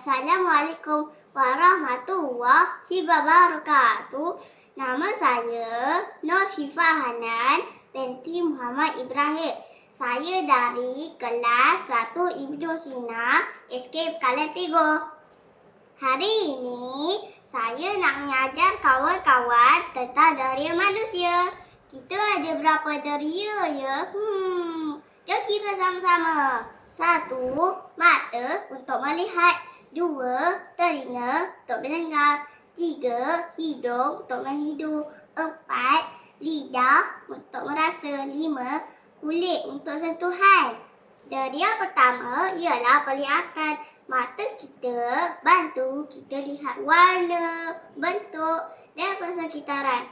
Assalamualaikum warahmatullahi wabarakatuh. Nama saya Nur Syifa Hanan binti Muhammad Ibrahim. Saya dari kelas 1 Ibnu Sina Escape Pigo. Hari ini saya nak mengajar kawan-kawan tentang deria manusia. Kita ada berapa deria ya? Hmm, jom kira sama-sama. Satu, mata untuk melihat. Dua, telinga untuk mendengar. Tiga, hidung untuk menghidu. Empat, lidah untuk merasa. Lima, kulit untuk sentuhan. Deria pertama ialah penglihatan. Mata kita bantu kita lihat warna, bentuk dan persekitaran.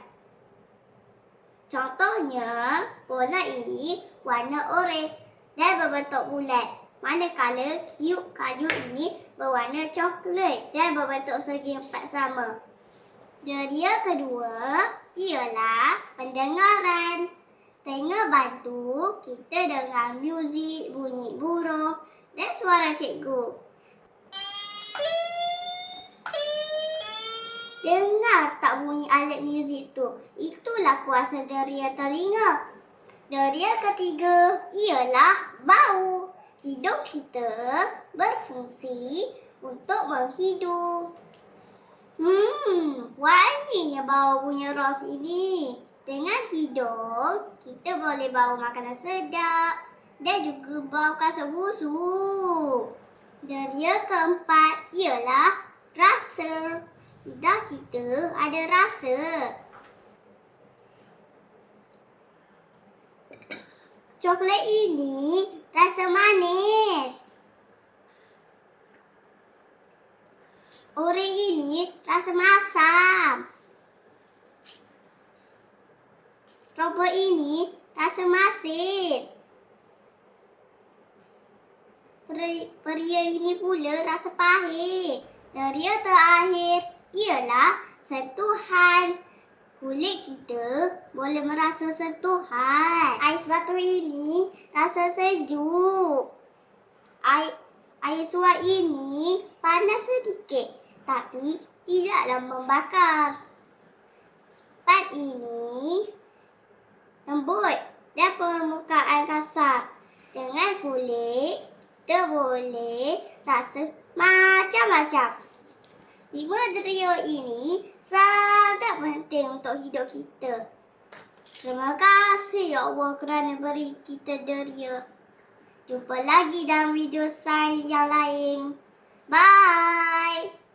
Contohnya, bola ini warna oranye dan berbentuk bulat. Manakala kiuk kayu ini berwarna coklat dan berbentuk segi empat sama. Deria kedua ialah pendengaran. Telinga bantu kita dengar muzik, bunyi burung dan suara cikgu. Dengar tak bunyi alat muzik tu? Itulah kuasa deria telinga. Deria ketiga ialah bau. Hidung kita berfungsi untuk menghidu. Hmm, wanginya bau punya ros ini. Dengan hidung, kita boleh bau makanan sedap dan juga bau kasut busuk. Deria keempat ialah rasa. Lidah kita ada rasa. Coklat ini rasa manis. Orek ini rasa masam. Robot ini rasa masin. Peri- Peria ini pula rasa pahit. Deria terakhir ialah sentuhan. Kulit kita boleh merasa sentuhan. Ais batu ini rasa sejuk. Air, air suar ini panas sedikit tapi tidaklah membakar. Spat ini lembut dan permukaan kasar. Dengan kulit, kita boleh rasa macam-macam. Lima deria ini sangat penting untuk hidup kita. Terima kasih ya Allah kerana beri kita deria. Jumpa lagi dalam video sains yang lain. Bye.